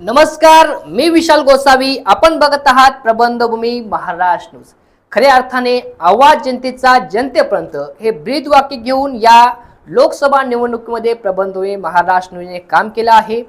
नमस्कार मी विशाल गोसावी. आपण बघत आहात प्रबंधभूमी महाराष्ट्र न्यूज. खऱ्या अर्थाने आवाज जनतेचा जनतेपर्यंत हे ब्रीद वाक्य घेऊन या लोकसभा निवडणुकीमध्ये प्रबंधभूमी महाराष्ट्र न्यूजने काम केलं आहे.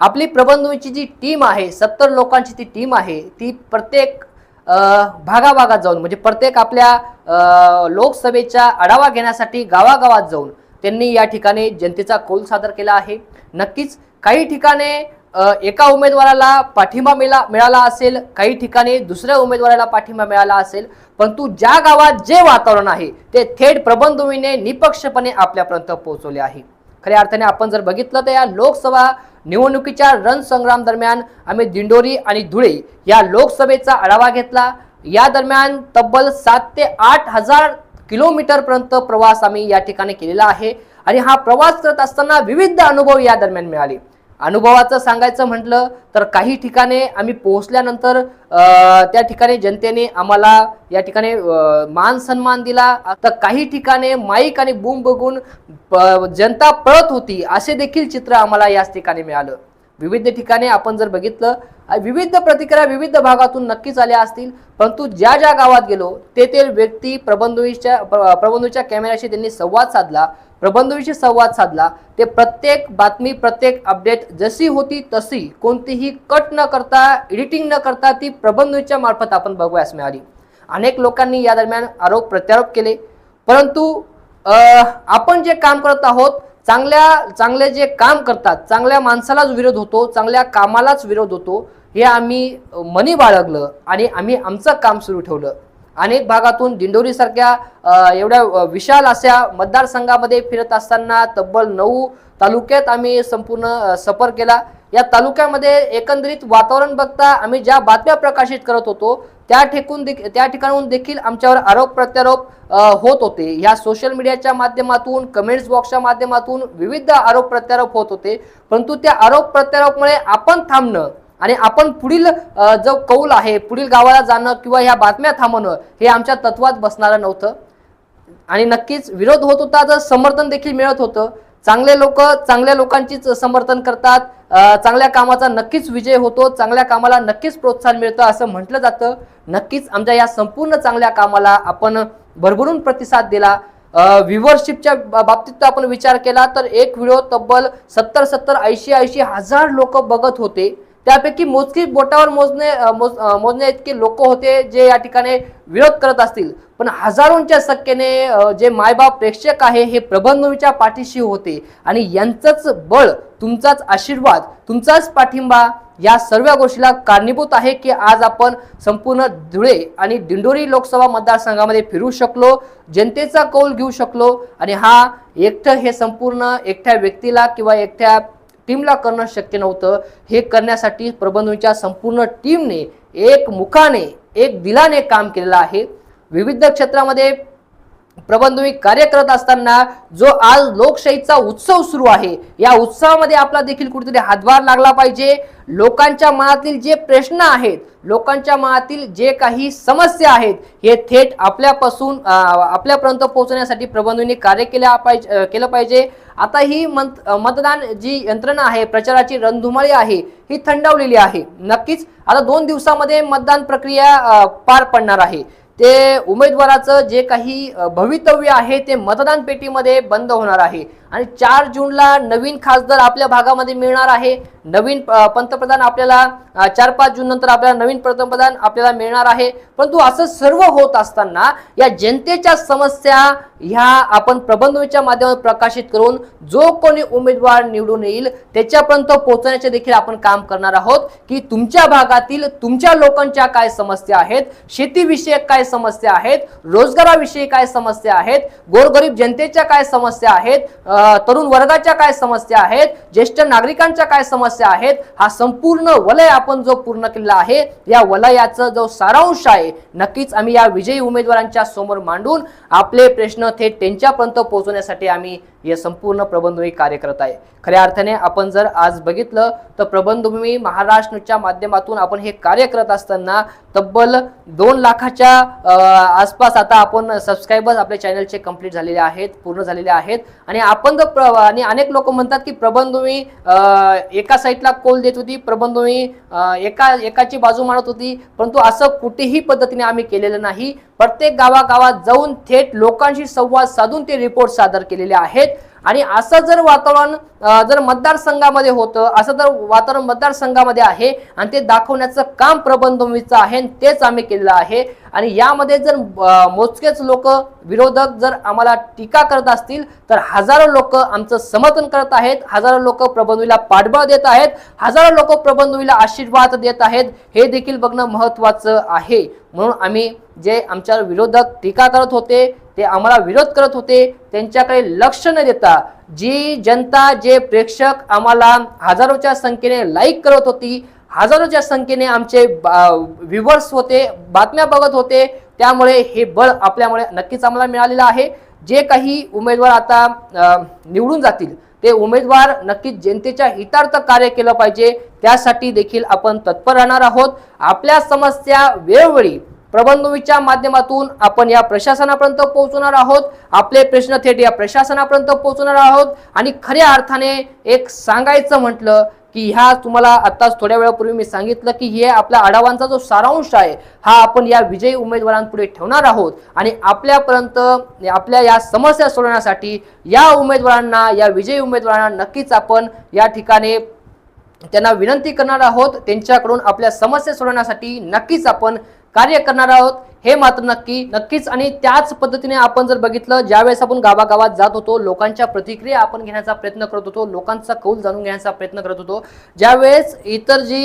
आपली प्रबंधभूमीची जी टीम आहे सत्तर लोकांची ती टीम आहे ती प्रत्येक भागाभागात जाऊन म्हणजे प्रत्येक आपल्या लोकसभेचा आढावा घेण्यासाठी गावागावात जाऊन त्यांनी या ठिकाणी जनतेचा कौल सादर केला आहे. नक्कीच काही ठिकाणी एका उमेदवाराला पाठिंबा मिळा मिळाला असेल काही ठिकाणी दुसऱ्या उमेदवाराला पाठिंबा मिळाला असेल परंतु ज्या गावात जे वातावरण आहे ते थेट प्रबंधभूमीने निपक्षपणे आपल्यापर्यंत पोहोचवले आहे. खऱ्या अर्थाने आपण जर बघितलं तर या लोकसभा निवडणुकीच्या रणसंग्राम दरम्यान आम्ही दिंडोरी आणि धुळे या लोकसभेचा आढावा घेतला. या दरम्यान तब्बल सात ते आठ हजार किलोमीटरपर्यंत प्रवास आम्ही या ठिकाणी केलेला आहे आणि हा प्रवास करत असताना विविध अनुभव या दरम्यान मिळाले. अनुभवाचं सांगायचं म्हटलं तर काही ठिकाणी आम्ही पोहोचल्यानंतर त्या ठिकाणी जनतेने आम्हाला या ठिकाणी मान सन्मान दिला. तर काही ठिकाणी माईक आणि बूम बघून प- जनता पळत होती असे देखील चित्र आम्हाला याच ठिकाणी मिळालं. विविध ठिकाणी आपण जर बघितलं विविध प्रतिक्रिया विविध भागातून नक्कीच आल्या असतील. परंतु ज्या ज्या गावात गेलो ते ते व्यक्ती प्रबंधवीच्या प्रबंधूच्या कॅमेऱ्याशी त्यांनी संवाद साधला. प्रबंधवीशी संवाद साधला. ते प्रत्येक बातमी प्रत्येक अपडेट जशी होती तशी कोणतीही कट न करता एडिटिंग न करता ती प्रबंधवीच्या मार्फत आपण बघूयास मिळाली. अनेक लोकांनी या दरम्यान आरोप प्रत्यारोप केले. परंतु आपण जे काम करत आहोत चांगल्या चांगले जे काम करतात चांगल्या माणसालाच विरोध होतो चांगल्या कामालाच विरोध होतो हे आम्ही मनी बाळगलं आणि आम्ही आमचं काम सुरू ठेवलं. अनेक भागातून दिंडोरीसारख्या एवढ्या विशाल अशा मतदारसंघामध्ये फिरत असताना तब्बल नऊ तालुक्यात आम्ही संपूर्ण सफर केला. या तालुक्यामध्ये एकंदरीत वातावरण बघता आम्ही ज्या बातम्या प्रकाशित करत होतो त्या ठिकून देख- त्या ठिकाणून देखील आमच्यावर आरोप प्रत्यारोप होत होते. ह्या सोशल मीडियाच्या माध्यमातून कमेंट्स बॉक्सच्या माध्यमातून विविध आरोप प्रत्यारोप होत होते. परंतु त्या आरोप प्रत्यारोपमुळे आपण थांबणं आणि आपण पुढील जो कौल आहे पुढील गावाला जाणं किंवा ह्या बातम्या थांबवणं हे आमच्या तत्वात बसणारं नव्हतं. आणि नक्कीच विरोध होत होता तर समर्थन देखील मिळत होतं. चांगले लोक चांगल्या लोकांचीच समर्थन करतात. चांगल्या कामाचा नक्कीच विजय होतो चांगल्या कामाला नक्कीच प्रोत्साहन मिळतं असं म्हटलं जातं. नक्कीच आमच्या या संपूर्ण चांगल्या कामाला आपण भरभरून प्रतिसाद दिला. व्ह्युअरशिपच्या बाबतीत आपण विचार केला तर एक व्हिडिओ तब्बल सत्तर सत्तर ऐंशी ऐंशी हजार लोक बघत होते. त्यापैकी मोजकी बोटावर मोजणे मोज अ, इतके लोक होते जे या ठिकाणी विरोध करत असतील. पण हजारोंच्या संख्येने जे मायबाप प्रेक्षक आहे हे प्रबंधवीच्या पाठीशी होते. आणि यांचंच बळ तुमचाच आशीर्वाद तुमचाच पाठिंबा या सर्व गोष्टीला कारणीभूत आहे की आज आपण संपूर्ण धुळे आणि दिंडोरी लोकसभा मतदारसंघामध्ये फिरू शकलो जनतेचा कौल घेऊ शकलो. आणि हा एकटं हे संपूर्ण एकट्या व्यक्तीला किंवा एकट्या टीमला करणं शक्य नव्हतं. हे करण्यासाठी प्रबंधूंच्या संपूर्ण टीमने एक मुखाने एक दिलाने काम केलेलं आहे. विविध क्षेत्रामध्ये प्रबंधवी कार्य करत असताना जो आज लोकशाहीचा उत्सव सुरू आहे या उत्सवामध्ये आपला देखील कुठेतरी हातभार लागला पाहिजे. लोकांच्या मनातील जे प्रश्न आहेत लोकांच्या मनातील जे काही समस्या आहेत हे थेट आपल्यापासून आपल्यापर्यंत पोहोचण्यासाठी प्रबंधूंनी कार्य केल्या पाहिजे केलं पाहिजे. आता ही मत मतदान जी यंत्रणा आहे प्रचाराची रणधुमाळी आहे ही थंडावलेली आहे. नक्कीच आता दोन दिवसामध्ये मतदान प्रक्रिया पार पडणार आहे. ते उमेदवाराचं जे काही भवितव्य आहे ते मतदान पेटीमध्ये बंद होणार आहे. आणि चार जूनला नवीन खासदार आपल्या भागामध्ये मिळणार आहे. नवीन पंतप्रधान आपल्याला चार पाच जून नंतर आपल्याला नवीन पंतप्रधान आपल्याला मिळणार आहे. परंतु असं सर्व होत असताना या जनतेच्या समस्या ह्या आपण प्रबंधच्या माध्यमातून प्रकाशित करून जो कोणी उमेदवार निवडून येईल त्याच्यापर्यंत पोहोचण्याचे देखील आपण काम करणार आहोत की तुमच्या भागातील तुमच्या लोकांच्या काय समस्या आहेत शेतीविषयक काय समस्या आहेत रोजगाराविषयी काय समस्या आहेत गोरगरीब जनतेच्या काय समस्या आहेत तरुण वर्गाच्या काय समस्या आहेत ज्येष्ठ नागरिकांच्या काय समस्या आहेत हा संपूर्ण वलय आपण जो पूर्ण केलेला आहे या वलयाचा जो सारांश आहे नक्कीच आम्ही या विजयी उमेदवारांच्या समोर मांडून आपले प्रश्न थेट त्यांच्यापर्यंत पोहोचवण्यासाठी आम्ही हे संपूर्ण प्रबंधभूमी कार्य करत आहे. खऱ्या अर्थाने आपण जर आज बघितलं तर प्रबंधभूमी महाराष्ट्रच्या माध्यमातून आपण हे कार्य करत असताना तब्बल दोन लाखाच्या आसपास आता आपण सबस्क्रायबर्स आपल्या चॅनलचे कंप्लीट झालेले आहेत पूर्ण झालेले आहेत. आणि आपण अपंग प्र आणि अनेक लोक म्हणतात की प्रबंधभूमी एका साईडला कोल देत होती प्रबंधभूमी एका एकाची बाजू मांडत होती. परंतु असं कुठेही पद्धतीने आम्ही केलेलं नाही. प्रत्येक गावागावात जाऊन थेट लोकांशी संवाद साधून ते रिपोर्ट सादर केलेले आहेत. आणि असं जर वातावरण जर मतदारसंघामध्ये होतं असं जर वातावरण मतदारसंघामध्ये आहे आणि ते दाखवण्याचं काम प्रबंधभूमीचं आहे आणि तेच आम्ही केलेलं आहे. आणि यामध्ये जर मोजकेच लोक विरोधक जर आम्हाला टीका करत असतील तर हजारो लोक आमचं समर्थन करत आहेत हजारो लोक प्रबंधवीला पाठबळ देत आहेत हजारो लोक प्रबंधवीला आशीर्वाद देत आहेत हे देखील बघणं महत्वाचं आहे. म्हणून आम्ही जे आमच्या विरोधक टीका करत होते ते आम्हाला विरोध करत होते त्यांच्याकडे लक्ष न देता जी जनता जे प्रेक्षक आम्हाला हजारोच्या संख्येने लाईक करत होती हजारोच्या संख्येने आमचे व्ह्युअर्स होते बातम्या बघत होते त्यामुळे हे बळ आपल्यामुळे नक्कीच आम्हाला मिळालेलं आहे. जे काही उमेदवार आता निवडून जातील ते उमेदवार नक्कीच जनतेच्या हितार्थ कार्य केलं पाहिजे. त्यासाठी देखील आपण तत्पर राहणार आहोत. आपल्या समस्या वेळोवेळी प्रबंधवीच्या माध्यमातून आपण या प्रशासनापर्यंत पोहोचवणार आहोत. आपले प्रश्न थेट या प्रशासनापर्यंत पोहोचवणार आहोत. आणि खऱ्या अर्थाने एक सांगायचं म्हटलं की ह्या तुम्हाला आत्ताच थोड्या वेळापूर्वी मी सांगितलं की हे आपल्या आढावांचा जो सारांश आहे हा आपण या विजयी उमेदवारांपुढे ठेवणार आहोत. आणि आपल्यापर्यंत आपल्या या समस्या सोडवण्यासाठी या उमेदवारांना या विजयी उमेदवारांना नक्कीच आपण या ठिकाणी त्यांना विनंती करणार आहोत. त्यांच्याकडून आपल्या समस्या सोडवण्यासाठी नक्कीच आपण कार्य करणार आहोत. हे मात्र नक्की नक्कीच. आणि त्याच पद्धतीने आपण जर बघितलं ज्यावेळेस आपण गावागावात जात होतो लोकांच्या प्रतिक्रिया आपण घेण्याचा प्रयत्न करत होतो लोकांचा कौल जाणून घेण्याचा प्रयत्न करत होतो ज्यावेळेस इतर जी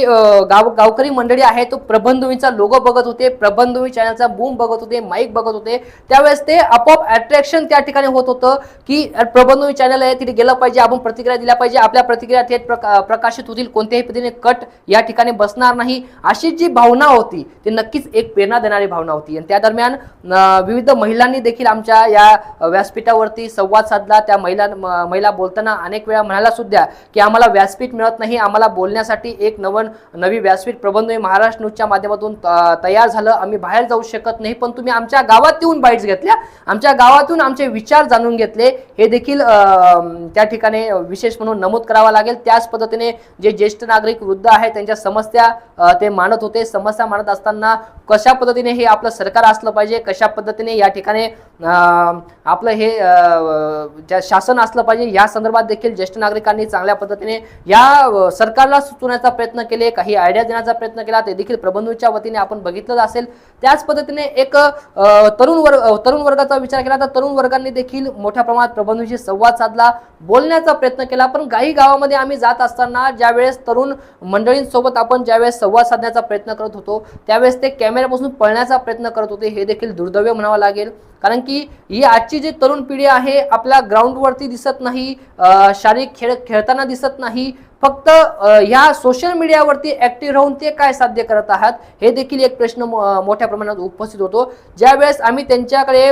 गाव गावकरी मंडळी आहे तो प्रबंधभूमीचा लोगो बघत होते प्रबंधवी चॅनलचा बूम बघत होते माईक बघत होते त्यावेळेस ते आपोआप अट्रॅक्शन त्या ठिकाणी होत होतं की प्रबंधवी चॅनल आहे तिथे गेलं पाहिजे आपण प्रतिक्रिया दिल्या पाहिजे आपल्या प्रतिक्रिया थेट प्रका प्रकाशित होतील कोणत्याही पद्धतीने कट या ठिकाणी बसणार नाही अशी जी भावना होती ती नक्कीच एक प्रेरणा देणारी भावना होती. आणि त्या दरम्यान विविध महिलांनी देखील आमच्या या व्यासपीठावरती संवाद साधला. त्या महिला महिला बोलताना अनेक वेळा म्हणाला सुद्धा की आम्हाला व्यासपीठ मिळत नाही. आम्हाला बोलण्यासाठी एक नवन नवी व्यासपीठ प्रबंध महाराष्ट्र न्यूजच्या माध्यमातून तयार झालं. आम्ही बाहेर जाऊ शकत नाही पण तुम्ही आमच्या गावात येऊन बाईट्स घेतल्या. आमच्या गावातून आमचे विचार जाणून घेतले. हे देखील त्या ठिकाणी विशेष म्हणून नमूद करावा लागेल. त्याच पद्धतीने जे ज्येष्ठ नागरिक वृद्ध आहेत त्यांच्या समस्या ते मांडत होते. समस्या मांडत असताना कशा पद्धतीने हे आपलं सरकार असलं पाहिजे कशा पद्धतीने या ठिकाणी आपलं हे ज्या शासन असलं पाहिजे या संदर्भात देखील ज्येष्ठ नागरिकांनी चांगल्या पद्धतीने या सरकारला सुचवण्याचा प्रयत्न केले काही आयडिया देण्याचा प्रयत्न केला ते देखील प्रबंधूच्या वतीने आपण बघितलं असेल. त्याच पद्धतीने एक तरुण वर्ग तरुण वर्गाचा विचार केला तर तरुण वर्गांनी देखील मोठ्या प्रमाणात प्रबंधूशी संवाद साधला बोलण्याचा प्रयत्न केला पण काही गावामध्ये आम्ही जात असताना ज्यावेळेस तरुण मंडळींसोबत आपण ज्यावेळेस संवाद साधण्याचा प्रयत्न करत होतो त्यावेळेस ते कॅमेऱ्यापासून पळण्याचा प्रयत्न करत होते हे देखील दुर्दैव म्हणावं लागेल. कारण की ही आजची जी तरुण पिढी आहे आपल्या ग्राउंडवरती दिसत नाही शारीरिक खेळ खेळताना दिसत नाही फक्त ह्या सोशल मीडियावरती ऍक्टिव्ह राहून ते काय साध्य करत आहात हे देखील एक प्रश्न मो- मोठ्या प्रमाणात उपस्थित होतो. ज्यावेळेस आम्ही त्यांच्याकडे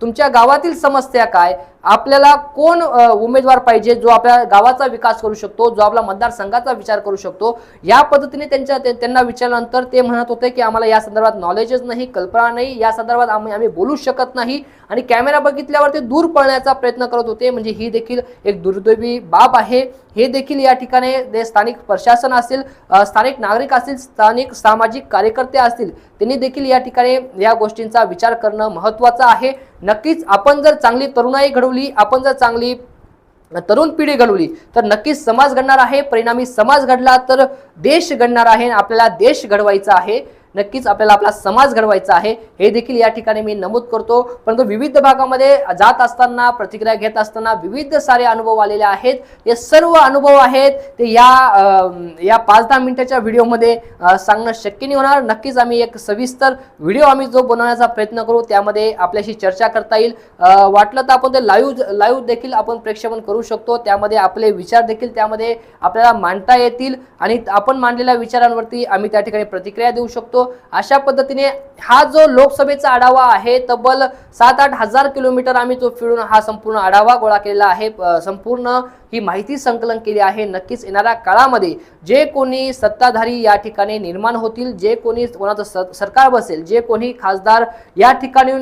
तुमच्या गावातील समस्या काय आपल्याला कोण उमेदवार पाहिजे जो आपल्या गावाचा विकास करू शकतो जो आपला मतदारसंघाचा विचार करू शकतो या पद्धतीने त्यांच्या ते- त्यांना विचारल्यानंतर ते म्हणत होते की आम्हाला या संदर्भात नॉलेजच नाही कल्पना नाही या संदर्भात आम्ही आम्ही बोलू शकत नाही आणि कॅमेरा बघितल्यावर ते दूर पळण्याचा प्रयत्न करत होते. म्हणजे ही देखील एक दुर्दैवी बाब आहे. हे देखील या ठिकाणी जे स्थानिक प्रशासन असेल स्थानिक नागरिक असतील स्थानिक सामाजिक कार्यकर्ते असतील त्यांनी देखील या ठिकाणी या गोष्टींचा विचार करणं महत्त्वाचं आहे. नक्कीच आपण जर चांगली तरुणाई घडवली आपण जर चांगली तरुण पिढी घडवली तर नक्कीच समाज घडणार आहे. परिणामी समाज घडला तर देश घडणार आहे आपल्याला देश घडवायचा आहे. नक्कीच आपल्याला आपला समाज घडवायचा आहे. हे देखील या ठिकाणी मी नमूद करतो. परंतु विविध भागामध्ये जात असताना प्रतिक्रिया घेत असताना विविध सारे अनुभव आलेले आहेत. हे सर्व अनुभव आहेत. ते या या पाच दहा मिनिटाच्या व्हिडिओमध्ये सांगणं शक्य नाही होणार. नक्कीच आम्ही एक सविस्तर व्हिडिओ आम्ही जो बनवण्याचा प्रयत्न करू त्यामध्ये आपल्याशी चर्चा करता येईल. वाटलं तर आपण ते लाईव्ह लाईव्ह देखील आपण प्रेक्षेपण करू शकतो. त्यामध्ये आपले विचार देखील त्यामध्ये आपल्याला मांडता येतील. आणि आप आपण मांडलेल्या विचारांवरती आम्ही त्या ठिकाणी प्रतिक्रिया देऊ शकतो. अशा पद्धतीने हा जो लोकसभेचा आढावा आहे तब्बल सात आठ हजार किलोमीटर आम्ही तो फिरून हा संपूर्ण आढावा गोळा केलेला आहे. संपूर्ण ही माहिती संकलन केली आहे. नक्कीच येणाऱ्या काळामध्ये जे कोणी सत्ताधारी या ठिकाणी निर्माण होतील जे कोणी कोणाचं सरकार बसेल जे कोणी खासदार या ठिकाणी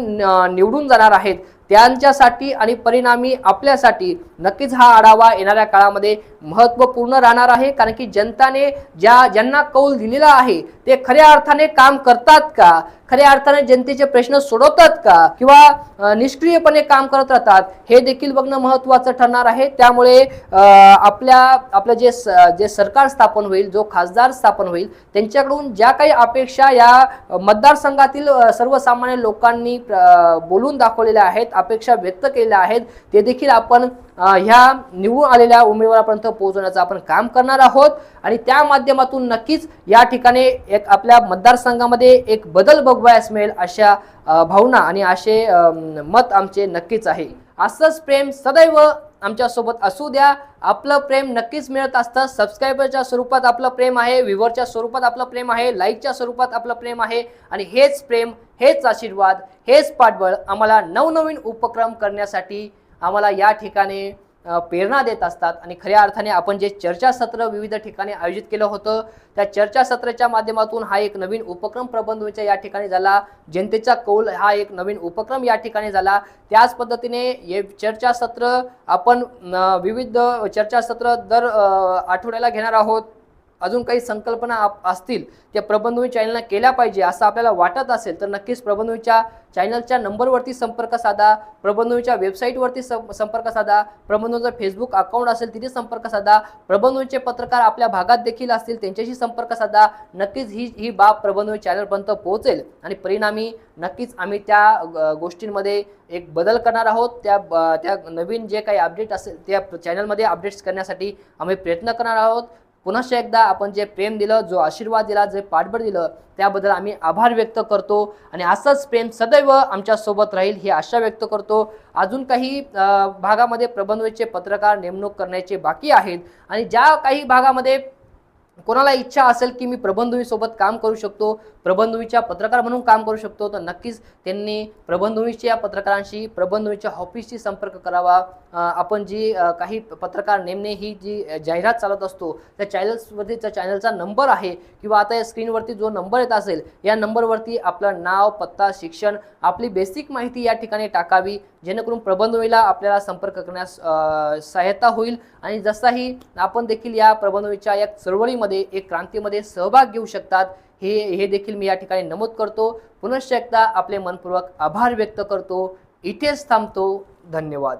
निवडून जाणार आहेत त्यांच्यासाठी आणि परिणामी आपल्यासाठी नक्कीच हा आढावा येणाऱ्या काळामध्ये महत्त्वपूर्ण राहणार आहे. कारण की जनताने ज्या ज्यांना कौल दिलेला आहे ते खऱ्या अर्थाने काम करतात का? खऱ्या अर्थाने जनतेचे प्रश्न सोडवतात का? किंवा निष्क्रियपणे काम करत राहतात हे देखील बघणं महत्त्वाचं ठरणार आहे. त्यामुळे आपल्या आपलं जे जे सरकार स्थापन होईल जो खासदार स्थापन होईल त्यांच्याकडून ज्या काही अपेक्षा या मतदारसंघातील सर्वसामान्य लोकांनी बोलून दाखवलेल्या आहेत अपेक्षा व्यक्त केलेल्या आहेत ते देखील आपण ह्या निवडून आलेल्या उमेदवारापर्यंत पोहोचवण्याचं आपण काम करणार आहोत. आणि त्या माध्यमातून नक्कीच या ठिकाणी एक आपल्या मतदारसंघामध्ये एक बदल बघवायस मिळेल अशा भावना आणि असे मत आमचे नक्कीच आहे. असंच प्रेम सदैव आमच्यासोबत असू द्या. आपलं प्रेम नक्कीच मिळत असतं. सबस्क्रायबरच्या स्वरूपात आपलं प्रेम आहे. व्ह्युअरच्या स्वरूपात आपलं प्रेम आहे. लाईकच्या स्वरूपात आपलं प्रेम आहे. आणि हेच प्रेम हेच आशीर्वाद हेच पाठबळ आम्हाला नवनवीन उपक्रम करण्यासाठी आम्हाला या ठिकाणी प्रेरणा देत असतात. आणि खऱ्या अर्थाने आपण जे चर्चासत्र विविध ठिकाणी आयोजित केलं होतं त्या चर्चासत्राच्या माध्यमातून हा एक नवीन उपक्रम प्रबंधचा या ठिकाणी झाला. जनतेचा कौल हा एक नवीन उपक्रम या ठिकाणी झाला. त्याच पद्धतीने हे चर्चासत्र आपण विविध चर्चासत्र दर आठवड्याला घेणार आहोत. अजून काही संकल्पना असतील त्या प्रबंधवी चॅनलला केल्या पाहिजे असं आपल्याला वाटत असेल तर नक्कीच प्रबंधवीच्या चॅनलच्या नंबरवरती संपर्क साधा प्रबंधवीच्या वेबसाईटवरती संपर्क साधा प्रबंधूचा फेसबुक अकाउंट असेल तिथे संपर्क साधा प्रबंधूचे पत्रकार आपल्या भागात देखील असतील त्यांच्याशी संपर्क साधा नक्कीच ही ही बाब प्रबंधवी चॅनलपर्यंत पोहोचेल. आणि परिणामी नक्कीच आम्ही त्या गोष्टींमध्ये एक बदल करणार आहोत. त्या ब- त्या नवीन जे काही अपडेट असेल त्या चॅनलमध्ये अपडेट्स करण्यासाठी आम्ही प्रयत्न करणार आहोत. पुनश्च एकदा आपण जे प्रेम दिलं जो आशीर्वाद दिला जे पाठबळ दिलं त्याबद्दल आम्ही आभार व्यक्त करतो आणि असंच प्रेम सदैव आमच्यासोबत राहील ही आशा व्यक्त करतो. अजून काही भागामध्ये प्रबंधचे पत्रकार नेमणूक करण्याचे बाकी आहेत आणि ज्या काही भागामध्ये कोणाला इच्छा असेल की मी प्रबंधुवीसोबत काम करू शकतो प्रबंधवीच्या पत्रकार म्हणून काम करू शकतो तर नक्कीच त्यांनी प्रबंधवीच्या पत्रकारांशी प्रबंधवीच्या ऑफिसशी संपर्क करावा. आपण जी काही पत्रकार नेमणे ही जी जाहिरात चालत असतो त्या चॅनल्सवरती त्या चॅनलचा नंबर आहे किंवा आता या स्क्रीनवरती जो नंबर येत असेल या नंबरवरती आपलं नाव पत्ता शिक्षण आपली बेसिक माहिती या ठिकाणी टाकावी. जेणेकरून प्रबंधवीला आपल्याला संपर्क करण्यास सहायता होईल. आणि जसाही आपण देखील या प्रबंधवीच्या या चळवळीमध्ये एक क्रांतीमध्ये सहभाग घेऊ शकतात. हे हे देखील मी या ठिकाणी नमूद करतो. पुनश्च एकदा आपले मनपूर्वक आभार व्यक्त करतो. इथेच थांबतो. धन्यवाद.